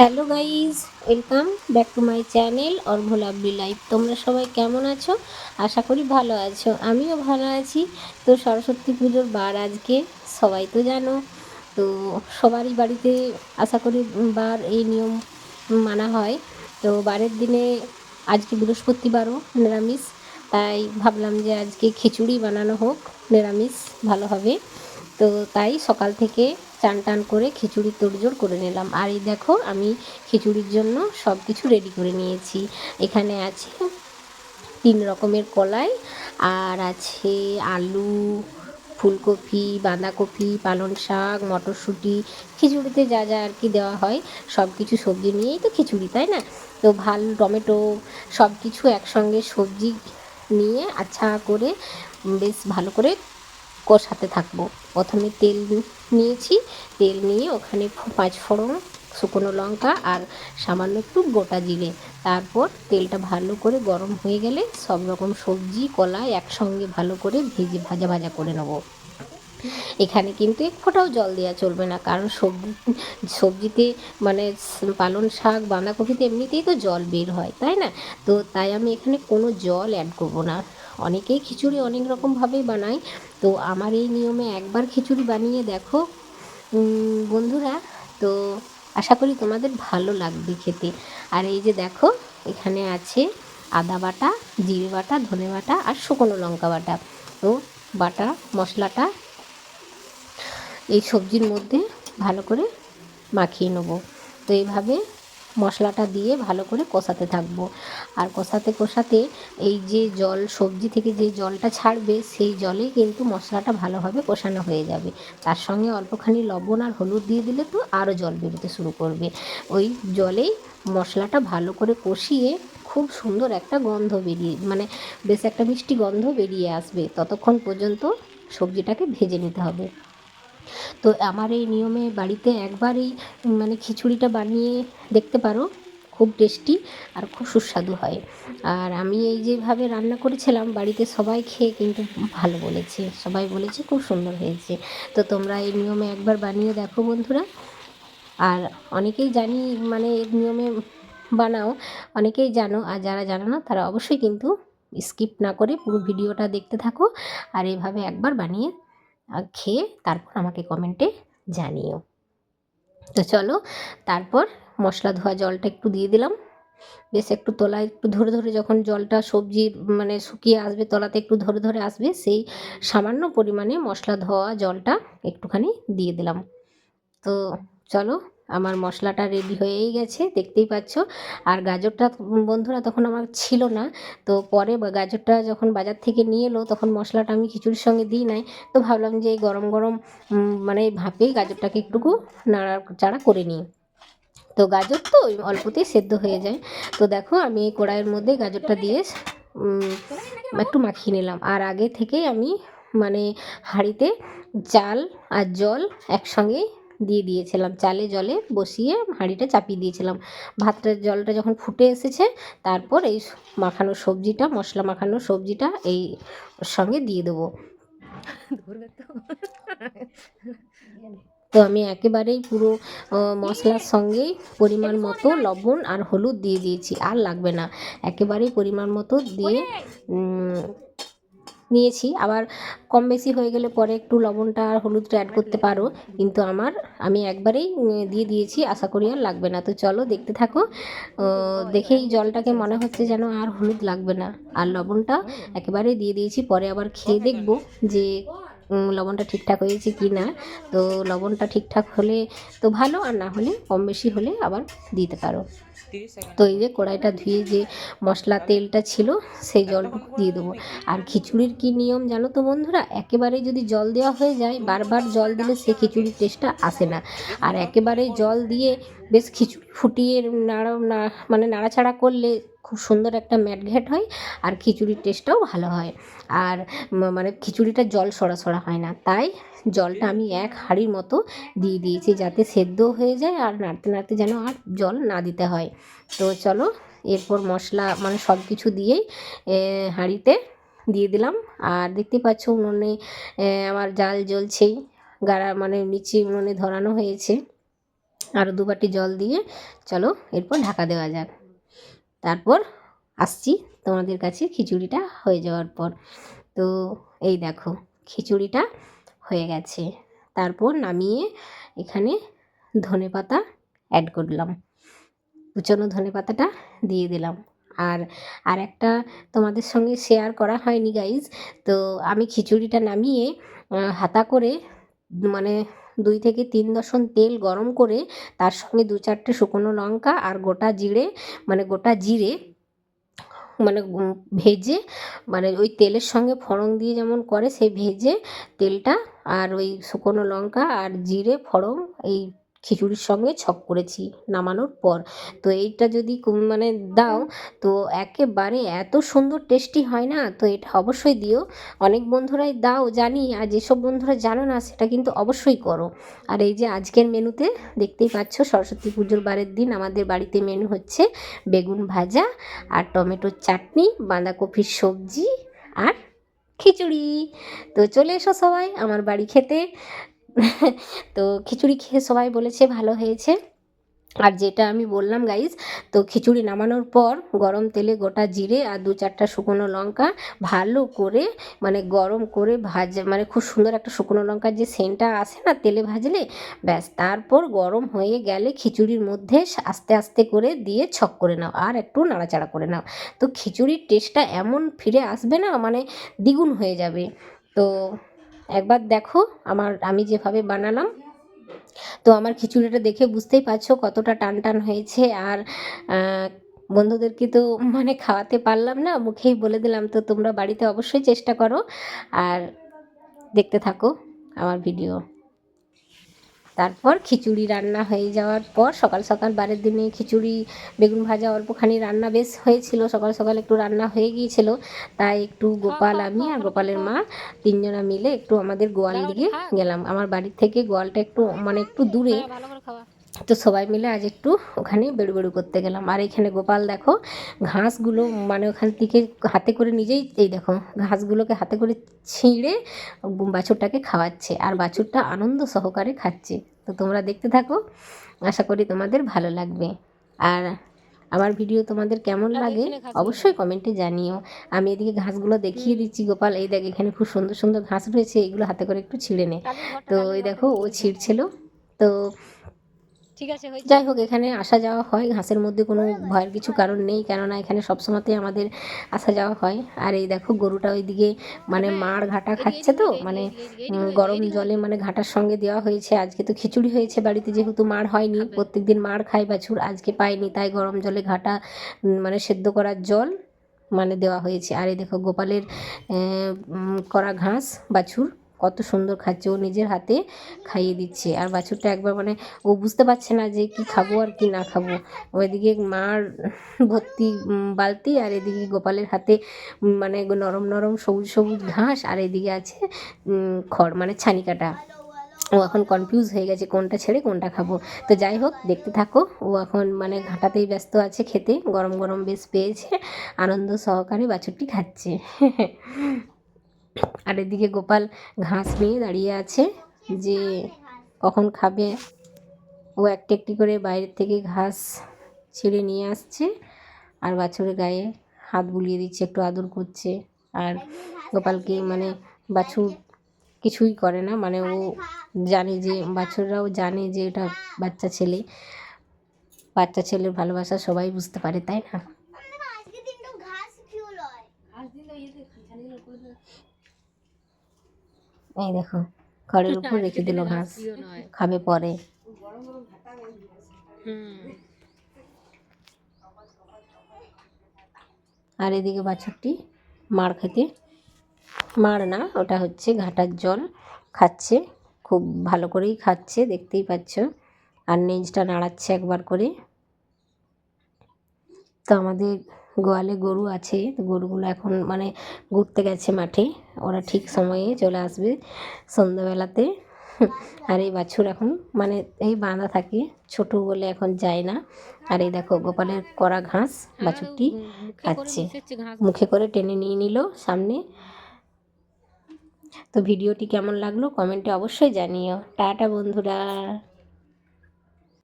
Hello guys welcome back to my channel Argha lovely life. তোমরা সবাই কেমন আছো? আশা করি ভালো আছো। আমিও ভালো আছি। তো সরস্বতী পুজোর বার আজকে, সবাই তো জানো। তো সবারই বাড়িতে আশা করি বার এই নিয়ম মানা হয়। তো বারের দিনে আজকে বৃহস্পতিবারও নিরামিষ, তাই ভাবলাম যে আজকে খিচুড়ি বানানো হোক, নিরামিষ ভালো হবে। তো তাই সকাল থেকে চান টান করে খিচুড়ি তোড়জোড় করে নিলাম। আর এই দেখো, আমি খিচুড়ির জন্য সব কিছু রেডি করে নিয়েছি। এখানে আছে তিন রকমের কলাই, আর আছে আলু, ফুলকপি, বাঁধাকপি, পালং শাক, মটরশুঁটি, খিচুড়িতে যা যা আর কি দেওয়া হয় সব কিছু সবজি নিয়েই তো খিচুড়ি, তাই না? তো ভালো টমেটো সব কিছু একসঙ্গে সবজি নিয়ে আচ্ছা করে বেশ ভালো করে কষাতে থাকব। প্রথমে তেল নিয়েছি। তেল নিয়ে ওখানে পাঁচ ফোড়ন, শুকনো লঙ্কা আর সামান্য একটু গোটা জিরে। তারপর তেলটা ভালো করে গরম হয়ে গেলে সব রকম সবজি, কলা একসঙ্গে ভালো করে ভেজে, ভাজা ভাজা করে নেব। এখানে কিন্তু এক ফোঁটাও জল দেওয়া চলবে না, কারণ সবজি, সবজিতে মানে স- পালং শাক, বাঁধাকপিতে এমনিতেই তো জল বের হয়, তাই না? তো তাই আমি এখানে কোনো জল অ্যাড করব না। অনেকেই খিচুড়ি অনেক রকমভাবেই বানায়। তো আমার এই নিয়মে একবার খিচুড়ি বানিয়ে দেখো। বন্ধুরা, তো আশা করি তোমাদের ভালো লাগবে খেতে। আর এই যে দেখো, এখানে আছে আদা বাটা, জিরে বাটা, ধনে বাটা আর শুকনো লঙ্কা বাটা। তো বাটা, মশলাটা এই সবজির মধ্যে ভালো করে মাখিয়ে নেব। তো এইভাবে মশলাটা দিয়ে ভালো করে কষাতে থাকব। আর কষাতে কষাতে এই যে জল, সবজি থেকে যে জলটা ছাড়বে, সেই জলে কিন্তু মশলাটা ভালোভাবে কষানো হয়ে যাবে। তার সঙ্গে অল্পখানি লবণ আর হলুদ দিয়ে দিলে তো আরও জল বেরোতে শুরু করবে। ওই জলেই মশলাটা ভালো করে কষিয়ে খুব সুন্দর একটা গন্ধ বেরিয়ে মানে বেশ একটা মিষ্টি গন্ধ বেরিয়ে আসবে। ততক্ষণ পর্যন্ত সবজিটাকে ভেজে নিতে হবে। তো আমার এই নিয়মে বাড়িতে একবারই মানে খিচুড়িটা বানিয়ে দেখতে পারো, খুব টেস্টি আর খুব সুস্বাদু হয়। আর আমি এই যেভাবে রান্না করেছিলাম, বাড়িতে সবাই খেয়ে কিন্তু ভালো বলেছে, সবাই বলেছে খুব সুন্দর হয়েছে। তো তোমরা এই নিয়মে একবার বানিয়ে দেখো বন্ধুরা। আর অনেকেই জানি মানে এর নিয়মে বানাও, অনেকেই জানো, আর যারা জানো না, তারা অবশ্যই কিন্তু স্কিপ না করে পুরো ভিডিওটা দেখতে থাকো। আর এভাবে একবার বানিয়ে খেয়ে তারপর আমাকে কমেন্টে জানিও। তো চলো, তারপর মশলা ধোয়া জলটা একটু দিয়ে দিলাম। বেশ একটু তলায় একটু ধরে ধরে যখন জলটা সবজি মানে শুকিয়ে আসবে, তলাতে একটু ধরে ধরে আসবে, সেই সামান্য পরিমাণে মশলা ধোয়া জলটা একটুখানি দিয়ে দিলাম। তো চলো আমার মশলাটা রেডি হয়েই গেছে, দেখতেই পাচ্ছ। আর গাজরটা বন্ধুরা তখন আমার ছিল না। তো পরে গাজরটা যখন বাজার থেকে নিয়ে এলো, তখন মশলাটা আমি খিচুড়ির সঙ্গে দিই নাই। তো ভাবলাম যে এই গরম গরম মানে ভাপেই গাজরটাকে একটুকু নাড়া চাড়া করে নিই। তো গাজর তো অল্পতেই সেদ্ধ হয়ে যায়। তো দেখো, আমি এই কড়াইয়ের মধ্যে গাজরটা দিয়ে একটু মাখিয়ে নিলাম। আর আগে থেকেই আমি মানে হাঁড়িতে চাল আর জল একসঙ্গে দিয়ে দিয়েছিলাম। চালে জলে বসিয়ে হাঁড়িটা চাপিয়ে দিয়েছিলাম। ভাতটার জলটা যখন ফুটে এসেছে, তারপর এই মাখানো সবজিটা, মশলা মাখানো সবজিটা এই সঙ্গে দিয়ে দেবো। তো আমি একেবারেই পুরো মশলার সঙ্গেই পরিমাণ মতো লবণ আর হলুদ দিয়ে দিয়েছি। আর লাগবে না। একেবারেই পরিমাণ মতো দিয়ে নিয়েছি। আবার কম বেশি হয়ে গেলে পরে একটু লবণটা আর হলুদটা অ্যাড করতে পারো। কিন্তু আমার, আমি একবারেই দিয়ে দিয়েছি, আশা করি আর লাগবে না। তো চলো দেখতে থাকো। দেখেই জলটাকে মনে হচ্ছে যেন আর হলুদ লাগবে না। আর লবণটা একেবারে দিয়ে দিয়েছি। পরে আবার খেয়ে দেখব যে লবণটা ঠিকঠাক হয়েছে কি না। তো লবণটা ঠিকঠাক হলে তো ভালো, আর না হলে কম বেশি হলে আবার দিতে পারো। তো এই যে কড়াইটা ধুয়ে যে মশলা তেলটা ছিল সেই জলটুকু দিয়ে দেবো। আর খিচুড়ির কি নিয়ম জানো তো বন্ধুরা? একেবারে যদি জল দেওয়া হয়ে যায় বারবার জল দিলে সে খিচুড়ির টেস্টটা আসে না। আর একেবারে জল দিয়ে বেশ খিচুড়ি ফুটিয়ে নাড়া না- মানে নাড়াচাড়া করলে খুব সুন্দর একটা ম্যাট ঘ্যাট হয় আর খিচুড়ির টেস্টটাও ভালো হয়। আর মানে খিচুড়িটা জল সরা সরা হয় না। তাই জলটা আমি এক হাঁড়ির মতো দিয়ে দিয়েছি যাতে সেদ্ধ হয়ে যায় আর নাড়তে নাড়তে যেন আর জল না দিতে হয়। তো চলো, এরপর মশলা মানে সব কিছু দিয়েই হাঁড়িতে দিয়ে দিলাম। আর দেখতে পাচ্ছ উনুনে আমার জাল জ্বলছেই, গাড়া মানে নিচে উনুনে ধরানো হয়েছে। আরও দু বাটি জল দিয়ে চলো, এরপর ঢাকা দেওয়া যাক। তারপর আসছি তোমাদের কাছে খিচুড়িটা হয়ে যাওয়ার পর। তো এই দেখো, খিচুড়িটা হয়ে গেছে। তারপর নামিয়ে এখানে ধনে পাতা অ্যাড করলাম। কুচনো ধনে পাতাটা দিয়ে দিলাম। আর আর একটা তোমাদের সঙ্গে শেয়ার করা হয়নি গাইজ তো আমি খিচুড়িটা নামিয়ে হাতা করে মানে দুই থেকে তিন দশন তেল গরম করে তার সঙ্গে দু চারটে শুকনো লঙ্কা আর গোটা জিরে মানে গোটা জিরে মানে ভেজে মানে ওই তেলের সঙ্গে ফোড়ন দিয়ে যেমন করে সেই ভেজে তেলটা আর ওই শুকনো লঙ্কা আর জিরে, ফোড়ন এই খিচুড়ির সঙ্গে ছক করেছি নামানোর পর। তো এইটা যদি মানে দাও, তো একেবারে এত সুন্দর টেস্টি হয় না? তো এটা অবশ্যই দিও। অনেক বন্ধুরাই দাও, জানি, আর যেসব বন্ধুরা জানো না, সেটা কিন্তু অবশ্যই করো। আর এই যে আজকের মেনুতে দেখতেই পাচ্ছ, সরস্বতী পুজোর বারের দিন আমাদের বাড়িতে মেনু হচ্ছে বেগুন ভাজা, আর টমেটোর চাটনি, বাঁধাকপির সবজি, আর খিচুড়ি। তো চলে এসো সবাই আমার বাড়ি খেতে। তো খিচুড়ি খেয়ে সবাই বলেছে ভালো হয়েছে। আর যেটা আমি বললাম গাইজ তো খিচুড়ি নামানোর পর গরম তেলে গোটা জিরে আর দু চারটা শুকনো লঙ্কা ভালো করে মানে গরম করে ভাজা মানে খুব সুন্দর একটা শুকনো লঙ্কার যে সেন্টটা আসে না, তেলে ভাজলে, ব্যাস, তারপর গরম হয়ে গেলে খিচুড়ির মধ্যে আস্তে আস্তে করে দিয়ে ছক করে নাও আর একটু নাড়াচাড়া করে নাও। তো খিচুড়ির টেস্টটা এমন ফিরে আসবে না মানে দ্বিগুণ হয়ে যাবে। তো একবার দেখো, আমার, আমি যেভাবে বানালাম তো আমার খিচুড়িটা দেখে বুঝতেই পারছ কতটা টান টান হয়েছে আর বন্ধুদেরকে তো মানে খাওয়াতে পারলাম না, মুখেই বলে দিলাম, তো তোমরা বাড়িতে অবশ্যই চেষ্টা করো আর দেখতে থাকো আমার ভিডিও। তারপর খিচুড়ি রান্না হয়ে যাওয়ার পর সকাল সকাল বারের দিনে খিচুড়ি, বেগুন ভাজা, অল্পখানি রান্না বেশ হয়েছিল। সকাল সকাল একটু রান্না হয়ে গিয়েছিল। তাই একটু গোপাল, আমি আর গোপালের মা তিনজনা মিলে একটু আমাদের গোয়াল দিকে গেলাম। আমার বাড়ির থেকে গোয়ালটা একটু মানে একটু দূরে। তো সবাই মিলে আজ একটু ওখানে বেড়ু বেড়ু করতে গেলাম। আর এখানে গোপাল দেখো ঘাসগুলো মানে ওখান থেকে হাতে করে নিজেই এই দেখো ঘাসগুলোকে হাতে করে ছিঁড়ে বাছুরটাকে খাওয়াচ্ছে আর বাছুরটা আনন্দ সহকারে খাচ্ছে। তো তোমরা দেখতে থাকো আশা করি তোমাদের ভালো লাগবে। আর আমার ভিডিও তোমাদের কেমন লাগে অবশ্যই কমেন্টে জানিও। আমি এদিকে ঘাসগুলো দেখিয়ে দিচ্ছি গোপাল এই দেখ এখানে খুব সুন্দর সুন্দর ঘাস রয়েছে এগুলো হাতে করে একটু ছিঁড়ে নে। তো এই দেখো ও ছিঁড়ছিল। তো ঠিক আছে যাই হোক এখানে আসা যাওয়া হয়। ঘাসের মধ্যে কোনো ভয়ের কিছু কারণ নেই কেননা এখানে সবসময়তেই আমাদের আসা যাওয়া হয়। আর এই দেখো গরুটা ওইদিকে মানে মার ঘাটা খাচ্ছে তো মানে গরম জলে মানে ঘাটার সঙ্গে দেওয়া হয়েছে। আজকে তো খিচুড়ি হয়েছে বাড়িতে যেহেতু মার হয়নি। প্রত্যেকদিন মার খায় বাছুর আজকে পায়নি তাই গরম জলে ঘাটা মানে সেদ্ধ করার জল মানে দেওয়া হয়েছে। আর এই দেখো গোপালের করা ঘাস বাছুর। কত সুন্দর খাচ্ছে। ও নিজের হাতে খাইয়ে দিচ্ছে। আর বাছুরটা একবার মানে ও বুঝতে পারছে না যে কি খাব আর কি না খাব। ওইদিকে মার ভর্তি বালতি আর এদিকে গোপালের হাতে মানে নরম নরম সবুজ সবুজ ঘাস আর এদিকে আছে খড় মানে ছানি কাটা ও এখন কনফিউজ হয়ে গেছে কোনটা ছেড়ে কোনটা খাব। তো যাই হোক, দেখতে থাকো। ও এখন মানে ঘাটাতেই ব্যস্ত আছে খেতে। গরম গরম বেশ পেয়েছে। আনন্দ সহকারে বাছুরটি খাচ্ছে। আর এদিকে গোপাল ঘাস নিয়ে দাঁড়িয়ে আছে যে কখন খাবে। ও একটি একটি করে বাইরের থেকে ঘাস ছিঁড়ে নিয়ে আসছে আর বাছুরের গায়ে হাত বুলিয়ে দিচ্ছে একটু আদর করছে। আর গোপালকে মানে বাছুর কিছুই করে না মানে ও জানে যে বাছুররাও জানে যে এটা বাচ্চা ছেলে। বাচ্চা ছেলের ভালোবাসা সবাই বুঝতে পারে তাই না আজকে দিনটা ঘাস ফুল হয় এই দেখো খড়ের উপর রেখে দিল ঘাস খাবে পরে। হুম। আর এদিকে বাছুরটি মার খেতে। মার না ওটা হচ্ছে ঘাটার জল। খাচ্ছে খুব ভালো করেই খাচ্ছে দেখতেই পাচ্ছ। আর নেজটা নাড়াচ্ছে একবার করে। তো আমাদের গোয়ালে গরু আছে তো গরুগুলো এখন মানে ঘুরতে গেছে মাঠে। ওরা ঠিক সময়ে চলে আসবে সন্ধ্যাবেলাতে। আর এই বাছুর এখন মানে এই বাঁধা থাকে ছোট বলে এখন যায় না। আর এই দেখো গোপালের করা ঘাস বাছুরটি খাচ্ছে। মুখে করে টেনে নিয়ে নিল সামনে। তো ভিডিওটি কেমন লাগল কমেন্টে অবশ্যই জানিও। টাটা বন্ধুরা।